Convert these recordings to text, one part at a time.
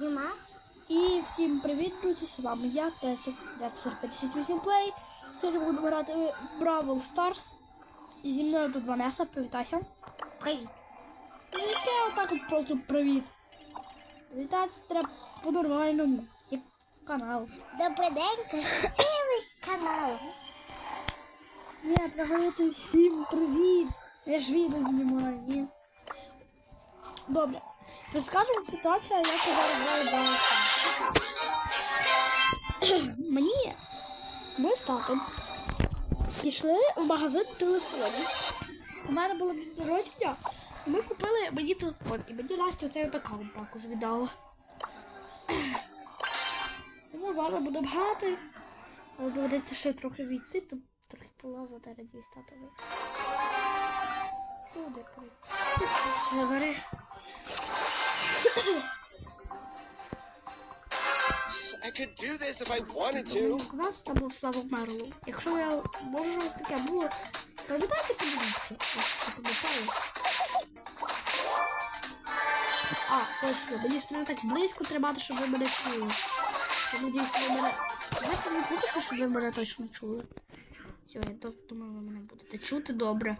Знімаєш? І всім привіт, друзі! З вами я, Тесик, Дексер 58 Play. Сьогодні будемо грати в Бравл Старс. І зі мною тут Ванеса, привітайся. Привіт. Яке отак от просто привіт. Привітатися треба по-нормальному, як канал. Добрий день, красивий канал. Ні, треба говорити всім привіт. Я ж відео знімаю, ні. Добре. Розкажемо ситуацію, як я зараз граю Старс. Мені ми з татом пішли в магазин телефонів. У мене було день ми купили мені телефон. І мені Настя оцей от аккаунт також віддала. Тому зараз будемо грати. Але доведеться ще трохи війти, то трохи полазати радію статовий. Сюди крик. Все бери. I could do this if I wanted to. Там був Слава Мерлоу. Якщо я може щось таке було, пам'ятаєте, подивіться. Я щось не пам'ятаю. А, точно, мені ж треба так близько тримати, щоб ви мене чули. Я надіюсь, ви мене. Давайте звук щоб ви мене точно чули. Все, я думаю, ви мене будете чути добре.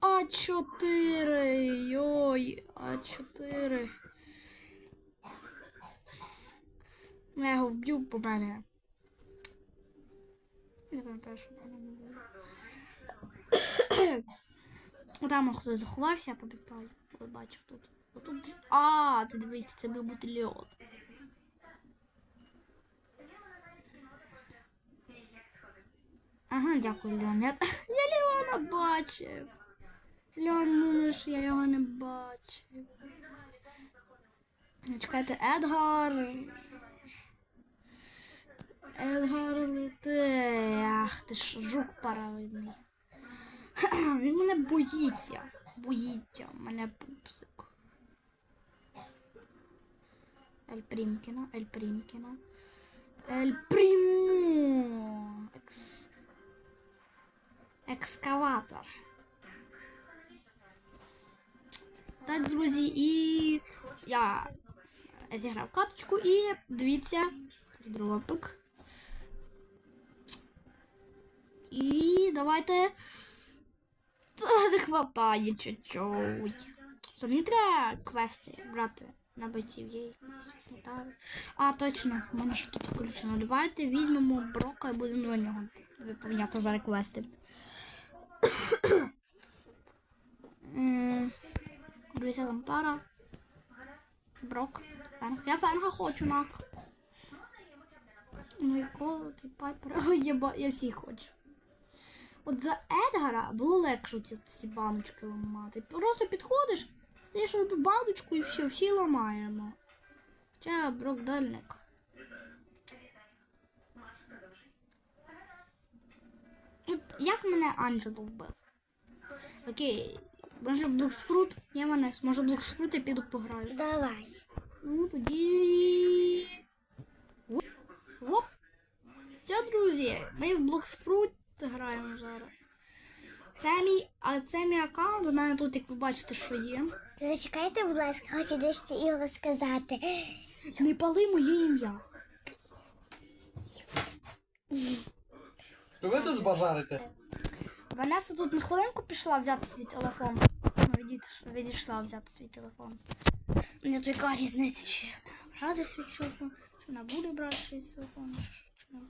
А4. Йой, А4. Ну, я його вб'ю, бо мене. Не пам'ятаю, що в мене не. Там хтось заховався, я пам'ятаю. Коли бачив тут. Отут. А, ти дивись, це мав бути Леон. Ага, дякую, Леон. Я, я Леона бачив. Ну ж, я його не бачив. Чекайте, Едгар. Едгар лети. Ах, ти ж жук паралельний. Він мене боїться. Боїться. Мене пупсик. Ель Прімкіна, Ель Прімкіна. Ель Прімо. Екс... Екскаватор. Так, друзі, і я зіграв каточку і дивіться, дропик. І давайте. Та не хватає чуть-чуть. Треба квести брати на битів є якісь. А, точно, в мене ж тут включено. Давайте візьмемо брока і будемо на нього виповняти зараз квести. Дивіться там Тара. Брок. Фенг. Я фенга хочу нак. Ну якого ти пайпера? Я, ба- я всіх хочу. От за Едгара було легше ці всі баночки ламати. Просто підходиш, стаєш в баночку і все, всі ламаємо. Хоча Брок дальник. От як мене Анджело вбив? Окей. Може Блоксфрут? Є мене. Може Блоксфрут я піду пограю. Давай. Ну тоді. Оп. Оп. Все, друзі, ми в Блоксфрут граємо зараз. Це мій, а це мій аккаунт. У мене тут, як ви бачите, що є. Зачекайте, будь ласка, хочу дещо і розказати. Не пали моє ім'я. То ви тут бажарите? Ванеса тут на хвилинку пішла взяти свій телефон. Ну, відійшла взяти свій телефон. Мені тут яка різниця, чи свій телефон, чи вона буде брати свій телефон, чи не.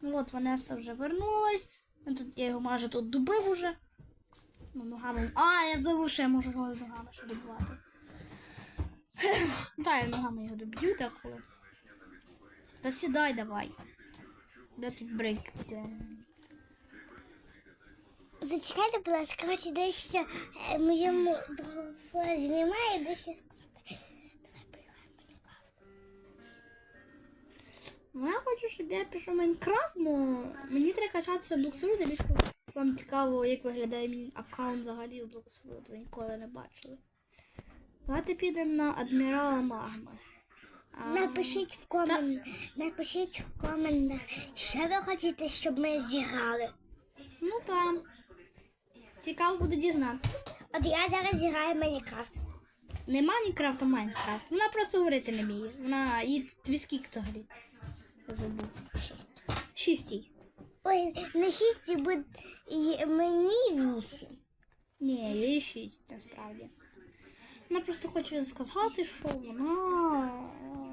Ну от Ванеса вже вернулась. Ну, Тут я його майже тут добив уже. Ну, ногами. А, я забув, що я можу його ногами ще добивати. Так, я ногами його доб'ю деколи. Та сідай давай. Де тут брейк? Зачекайте, будь ласка, хочу дещо е, моєму другу знімає дещо сказати. Давай поіграємо Майнкрафт. Ну, я хочу, щоб я пішов Майнкрафт, ну мені треба качатися в Блоксфруті, більше вам цікаво, як виглядає мій аккаунт взагалі у Блоксфрут, ви ніколи не бачили. Давайте підемо на адмірала Магми. Напишіть в комент, напишіть в коментах, що ви хочете, щоб ми зіграли. Ну там. Цікаво буде дізнатися. От я зараз граю в Майнкрафт. Не Майнкрафт, а Майнкрафт. Вона просто говорити не вміє. Вона їй твій скільки взагалі. Забув. Шість. Шість їй. Ой, на шісті буде мені вісім. Ні, їй шість, насправді. Вона просто хоче сказати, що вона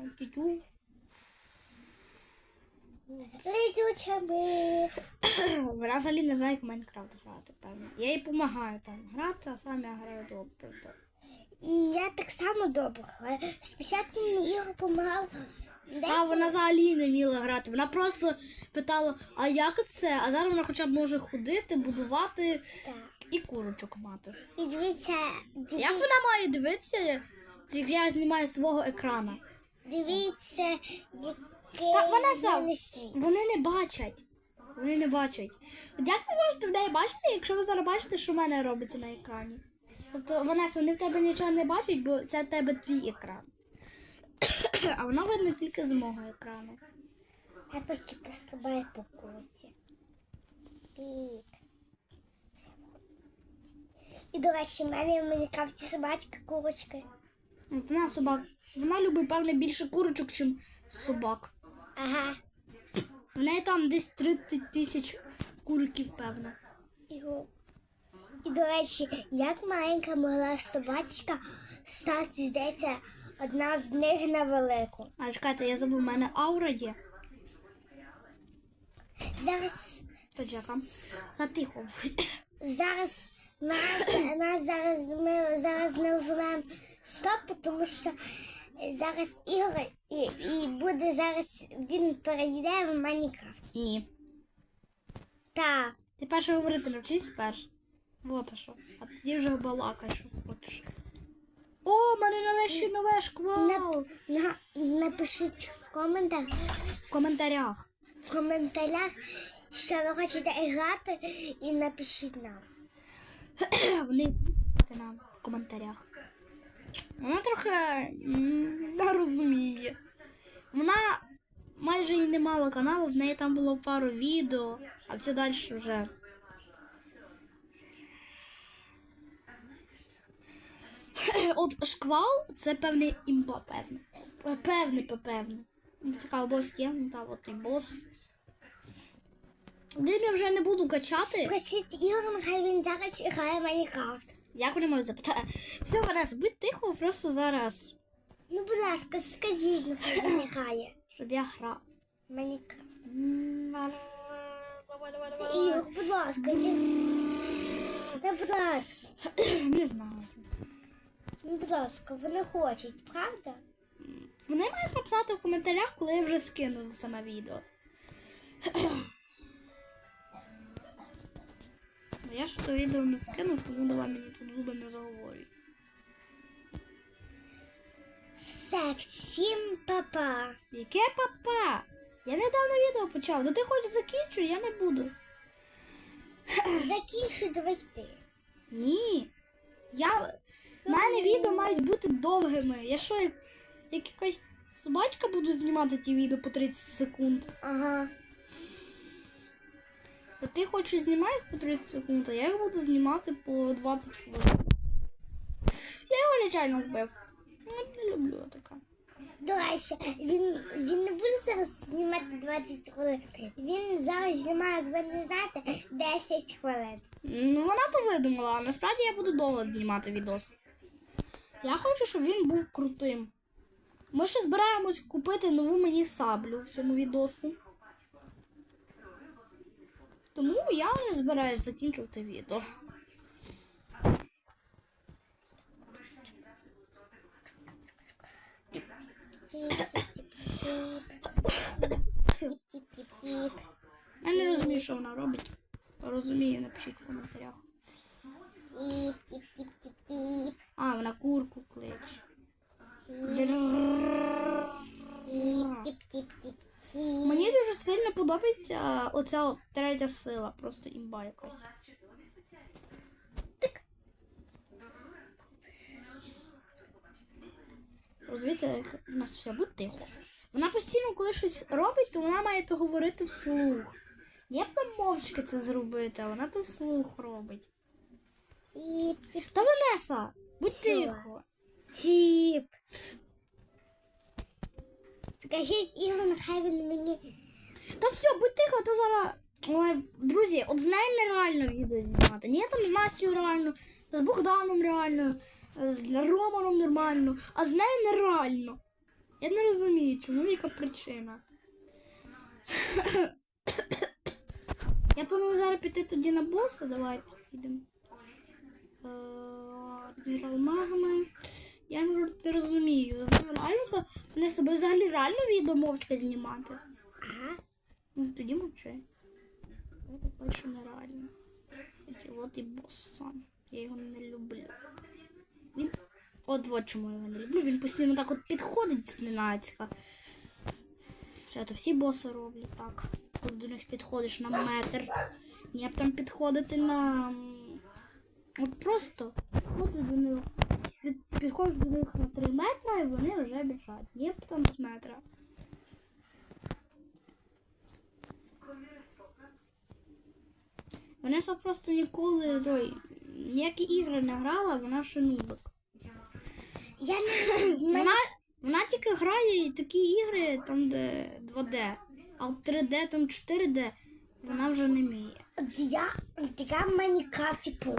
е, тютю. Летюча ми. Вона взагалі не знає, як Майнкрафт грати, певно. Я їй допомагаю там грати, а сам я граю добре. І я так само добре граю. Спочатку мені Ігор допомагав. А вона взагалі не вміла грати. Вона просто питала, а як це? А зараз вона хоча б може ходити, будувати Так. і курочок мати. І дивіться, диві- Як вона має дивитися, як я знімаю свого екрана? дивіться, який Та вона сам. Вони не бачать. Вони не бачать. От Як ви можете в неї бачити, якщо ви зараз бачите, що в мене робиться на екрані? Тобто вона вони в тебе нічого не бачать, бо це в тебе твій екран. А вона видно тільки з мого екрану. Я поки пострибаю по куті. Пік. І, до речі, в мене в Майнкрафті собачка, курочка. От вона собак. Вона любить, певне, більше курочок, ніж собак. Ага. В неї там десь 30 тисяч куриків, певно. І, і до речі, як маленька могла собачка стати, здається, одна з них на велику. А чекайте, я забув, в мене аура є. Зараз, То Джека. Та тихо. зараз, нас, нас зараз, ми зараз не вживаємо стоп, тому що зараз ігор і, і буде зараз, він перейде в Майнкрафт. Ні. Так. Ти перше говорити навчись перш. Вот а що. А тоді вже балакай, що хочеш. О, в мене нарешті нове шквал. На, на, напишіть в коментах, В коментарях. в коментарях, що ви хочете грати, і напишіть нам. Вони нам в коментарях. Вона трохи не розуміє. Вона майже і не мала каналу, в неї там було пару відео, а все далі вже. От шквал це певний імба, певне. Певне, певне. Ну, Цікаво, бос є, ну та от і бос. Дим я вже не буду качати. Просіть Ігор, хай він зараз грає Майнкрафт. Як вони можуть запитати? Все, Ванес, будь тихо, просто зараз, Ну, будь ласка, скажіть, ну хай він грає. щоб я грав. давай, Ігор, будь ласка. Та, будь ласка, Не знаю. ну, будь ласка, вони хочуть, правда? Вони мають написати в коментарях, коли я вже скинув саме відео. Я ж то відео не скинув, тому давай мені тут зуби не заговорюй. Все, всім папа. Яке папа? Я недавно відео почав. Ну ти хоч закінчуй, я не буду. Закінчуй давай ти. Ні. Я... У мене відео мають бути довгими. Я що, як, як якась собачка буду знімати ті відео по 30 секунд. Ага. А ти хочеш знімати їх по 30 секунд, а я їх буду знімати по 20 хвилин. Я його нечайно вбив. Ну, не люблю таке. До він, він не буде зараз знімати 20 хвилин. Він зараз знімає, як ви не знаєте, 10 хвилин. Ну, вона то видумала, а насправді я буду довго знімати відос. Я хочу, щоб він був крутим. Ми ще збираємось купити нову мені саблю в цьому відосу. Тому я не збираюсь закінчувати відео. Я не розумію, що вона робить. Розумію, напишіть в коментарях. А, вона курку кличе. подобається оця третя сила, просто імба якась. Так. Розвіться, як в нас все буде тихо. Вона постійно, коли щось робить, то вона має то говорити вслух. Я б там мовчки це зробити, а вона то вслух робить. Тіп. Та Ванеса! Будь Все. тихо. Тіп. Скажіть Ігор, нехай він мені та все, будь тихо, то зараз. Ой, друзі, от з нею нереально відео знімати. Ні, там з Настю реально, з Богданом реально, з Романом нормально, а з нею нереально. Я не розумію, чому яка причина. Я планую зараз піти туди на боса, давайте підемо. Е, Адмірал магами. Я не розумію. Реально, мене з тобою взагалі реально відео мовчки знімати. Ну тоді мовчи. Це перше нереально. От і бос сам. Я його не люблю. Він. От от чому я його не люблю. Він постійно так от підходить зненацька. Це то всі боси роблять так. Коли до них підходиш на метр. Ні б там підходити на. От просто от до них. Підходиш до них на 3 метра і вони вже біжать. Ні б там з метра. Вона просто ніколи ой, ніякі ігри не грала, вона шумібок. Я не... Вона вона тільки грає такі ігри, там, де 2D, а от 3D, там 4D вона вже не вміє. Я я в Майнкрафті про.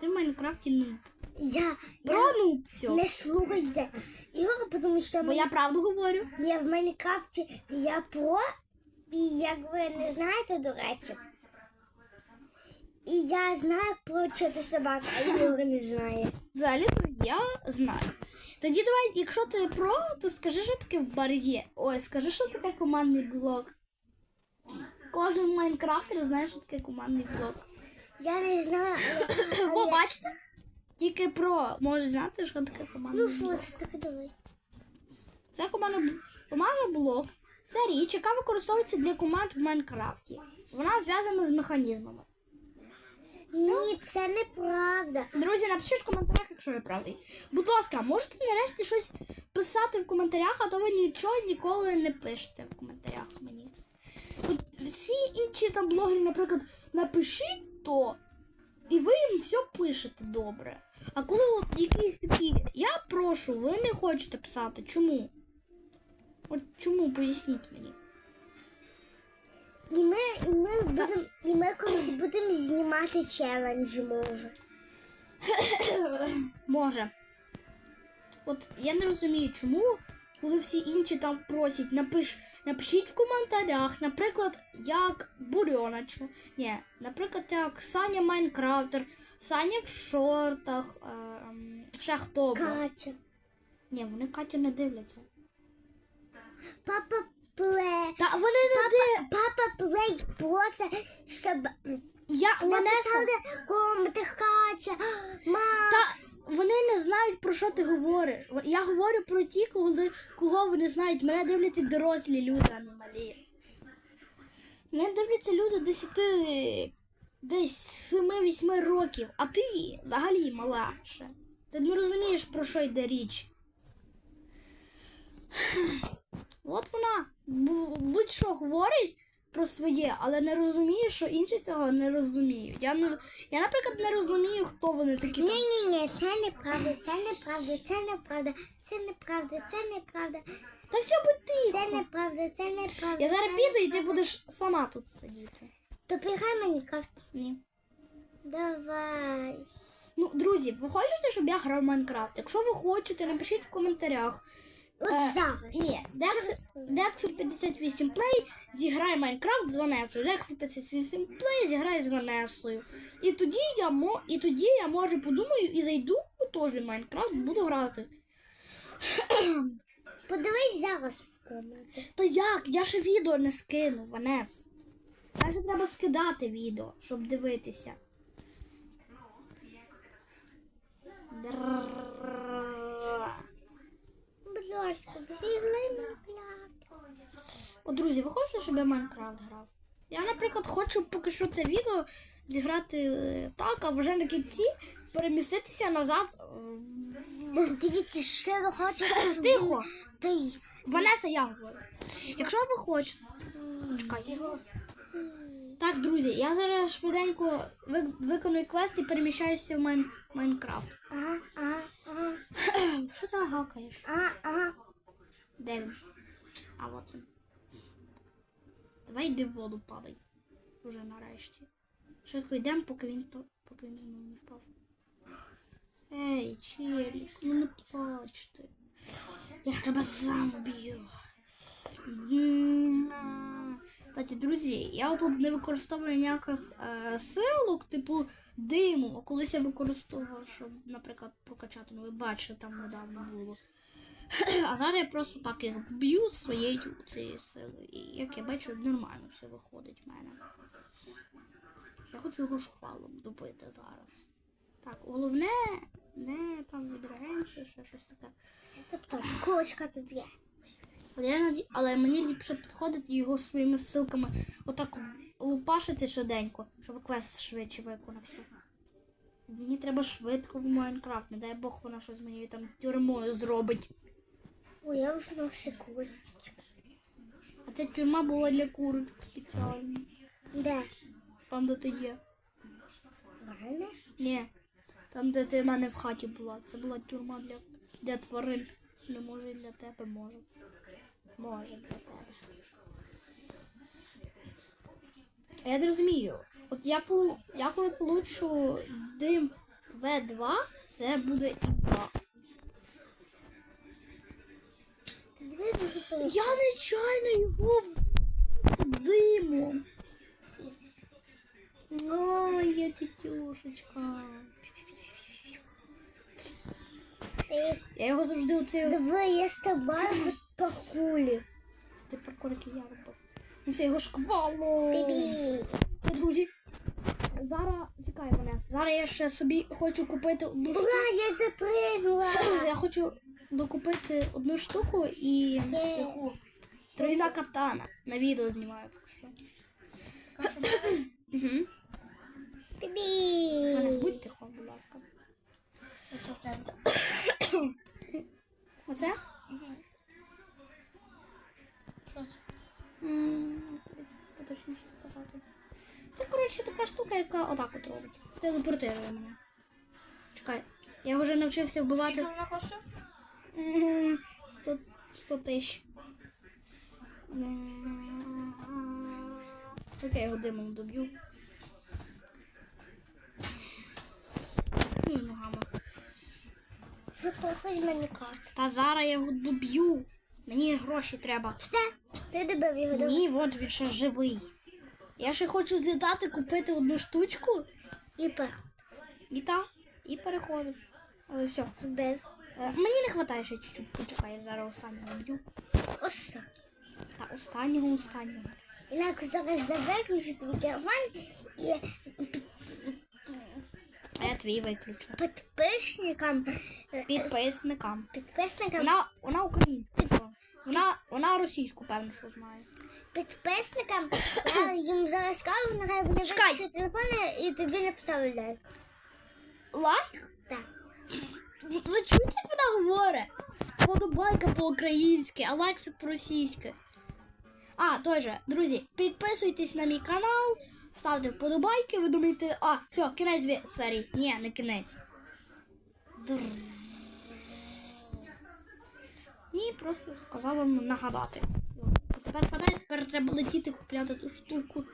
Ти в Майнкрафті нуб. Я про я нуб все. Не слухайте. Його, тому що Бо май... я правду говорю. Я в Майнкрафті я про. І як ви не знаєте, до речі. І я знаю, про чути собак, а Ігор не знає. Взагалі я знаю. Тоді давай, якщо ти про, то скажи, що таке в бар'є. Ой, скажи, що таке командний блок. Кожен майнкрафтер знає, що таке командний блок. Я не знаю, але... Во, бачите? Тільки про може знати, що таке командний ну, блок. Ну, що таке давай. Це командний, командний блок. Це річ, яка використовується для команд в Майнкрафті. Вона зв'язана з механізмами. Ні, це неправда. Друзі, напишіть в коментарях, якщо ви правда. Будь ласка, можете нарешті щось писати в коментарях, а то ви нічого ніколи не пишете в коментарях мені. От всі інші там блогери, наприклад, напишіть то, і ви їм все пишете добре. А коли от якісь такі, я прошу, ви не хочете писати. Чому? От чому поясніть мені? І ми, і ми будемо, і ми колись будемо знімати челендж, може. Може. От я не розумію, чому, коли всі інші там просять, напиш, напишіть в коментарях, наприклад, як Бурьонач. Ні, наприклад, як Саня Майнкрафтер, Саня в шортах, ем, е, ще Катя. Ні, вони Катю не дивляться. Папа, плей. Та вони не папа, папа плей просто, щоб я написали коментикація. Та вони не знають про що ти говориш. Я говорю про ті, коли кого вони знають. Мене дивляться дорослі люди аномалії. Мене дивляться люди 10 десь 7-8 років, а ти взагалі мала ще. Ти не розумієш, про що йде річ. От вона будь-що говорить про своє, але не розуміє, що інші цього не розуміють. Я не я, наприклад, не розумію, хто вони такі. Ні, ні, ні, це неправда, це неправда, це неправда, це неправда, це неправда. Та все будь ти. Це неправда, це неправда. Я зараз піду і ти будеш сама тут сидіти. Допігай мені кавт. Ні. Давай. Ну, друзі, ви хочете, щоб я грав в Майнкрафт? Якщо ви хочете, напишіть в коментарях. От е, зараз. Ні, Декфір 58 Play зіграє Майнкрафт з Ванесою. Декфір 58 Play зіграє з Ванесою. І тоді я мо... і тоді я може подумаю і зайду теж в Майнкрафт, буду грати. Подивись зараз в комнату. Та як? Я ще відео не скину, Ванес. Каже, треба скидати відео, щоб дивитися. Ну, Дрррр. О, друзі, ви хочете, щоб я Майнкрафт грав? Я, наприклад, хочу поки що це відео зіграти е, так, а вже на кінці переміститися назад. Е, Дивіться, що ви хочете. Тихо! Ти. Ванеса я говорю. Якщо ви хочете. Чекай. Так, друзі, я зараз швиденько виконую квест і переміщаюся в Майн... Майнкрафт. Ага, ага, ага, Що ти гакаєш? ага, ага. Де він? А от він. Давай йди в воду падай. Уже нарешті. Швидко йдемо, поки він то. поки він знову не впав. Ей, челік, ну не плачте. Я тебе сам вб'ю. Кстати, друзі, я тут не використовую ніяких е, силок, типу диму. А колись я використовував, щоб, наприклад, прокачати. Ну, ви бачите, там недавно було. А зараз я просто так їх б'ю своєю цією силою. І як я бачу, нормально все виходить в мене. Я хочу його шквалом добити зараз. Так, головне, не там відрегенція, ще щось таке. Тобто, кошка тут є. Наді... Але мені ліпше підходить його своїми ссылками отак лупашити швиденько, щоб квест швидше виконався. Мені треба швидко в Майнкрафт, не дай Бог вона щось мені там тюрмою зробить. Ой, я вже на секундочку. А ця тюрма була для курочок спеціально. Де? Там, де ти є. Реально? Ні. Там, де ти в мене в хаті була. Це була тюрма для, для тварин. Не може і для тебе, може. Може для тебе. Я не розумію. От я, полу- я коли получу дим В2, це буде що ти Я нечайно його димом. Ой, я тітюшечка. Я його завжди оце Диви, я з тобою Це той паркур, який я робив. Ну все, його шквало. Ну, друзі. Зараз чекай мене. Зараз я ще собі хочу купити одну штуку. Ура, я запригнула. Я хочу докупити одну штуку і яку? Тройна каптана. На відео знімаю поки що. Угу. Бібі. збудь тихо, будь ласка. Оце? М, дивіться, Поточніше сказати. Це, коротше, така штука, яка отак от робить. Телепортує мене. Чекай. Я вже навчився вбивати. вона коштує? Е, 100, 100 тисяч. Окей, я його димом доб'ю. Ногами. Запахуй з мене карту. Та зараз я його доб'ю. Мені гроші треба. Все, ти добив його до Ні, от він ще живий. Я ще хочу злітати, купити одну штучку і пах. і та, і переходиш. Але все. Збив. Е, Мені не вистачає ще чуть-чуть. Почекай, я зараз останнього б'ю. Ось. Та останнього, останнього. Іляку зараз завиключу твій телефон і А я твій виключу. підписникам, е, Підписникам. підписникам, Вона, вона українська. Вона, вона російську, певно, що знає. підписникам, я їм зараз скажу, нехай вони Чекай. виключать телефони і тобі написали лайк. Лайк? Так. Ви, ви чуєте, як вона говорить? Подобайка по-українськи, а лайк це по-російськи. А, теж, друзі, підписуйтесь на мій канал, ставте вподобайки, ви думаєте, а, все, кінець ві- серії. Ні, не кінець. Дрррр. Ні, просто сказав вам нагадати. Тепер падає, тепер треба летіти купляти ту штуку.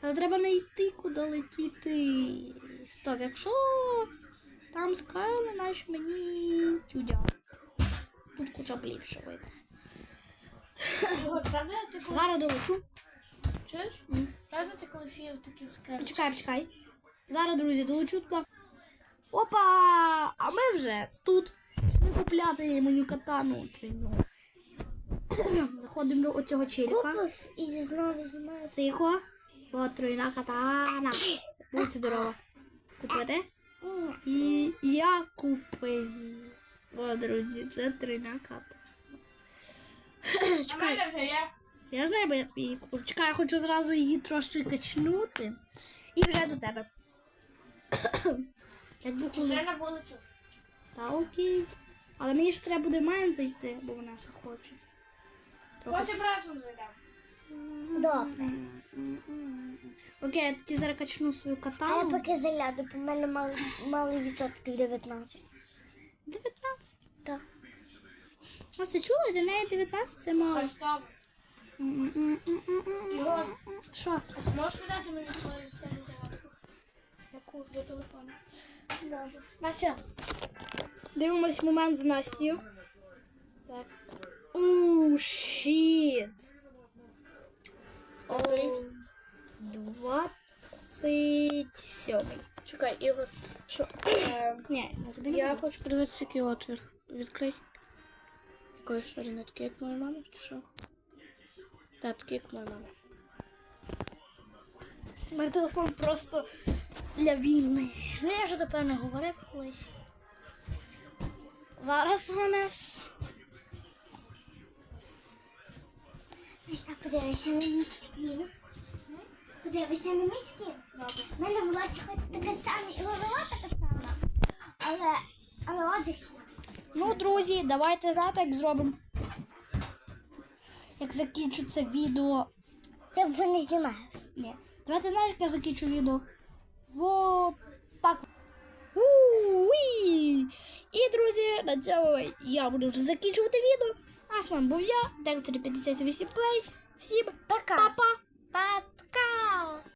Але треба не йти, куди летіти. Стоп, якщо там скайли, значить мені тюдя. Тут куча б ліпше вийде. Зараз долечу. Чуєш? Правда ти колись їв такі цукерки? Почекай, почекай. Зараз, друзі, долечу туди. Опа! А ми вже тут. Купляти мені катану треню. Заходимо до оцього челіка. І знову знімаєш. Тихо. От тройна катана. Будь здорова. Купити? І я купив. О, друзі, це тройна катана. Чекай, вже є. я знаю, бо я тобі її купив. Чекай, я хочу зразу її трошки качнути. І вже до тебе. Як духу. Вже на вулицю. Та окей. Але мені ж треба буде мене зайти, бо вона захоче. Потім разом зайдемо. Добре. Окей, я тоді зараз качну свою А я катану. поки заляду, бо в мене мало, мало відсотків 19. 19. Так. А це чули? Для неї 19 це мало. Там. Ігор, Що? Можеш віддати мені свою стару зарядку? Яку до телефону? Вася. Дивимось момент з Настю. Так. Ууу, щіт. О, 27. Чекай, Ігор. Що? Ні, не Я хочу подивитися, який отвір. Відкрий. Якої ширини? Такий, як моя мама, чи що? Так, такий, як моя мама. Мене телефон просто для війни. Ну я вже тепер не говорив колись. Зараз у нас. Подивися на мій скін. Подивися на мій скін. У мене волосся хоч таке саме і голова така сама. Але, але одяг. Ну, друзі, давайте знаєте, як зробимо. Як закінчу це відео. Ти вже не знімаєш. Ні. Давайте знаєш, як я закінчу відео. Вот так. У-уі. І, друзі, на цьому я буду вже закінчувати відео. А з вами був я, Декстер 58 Play. Всім Пока. па-па! Пока.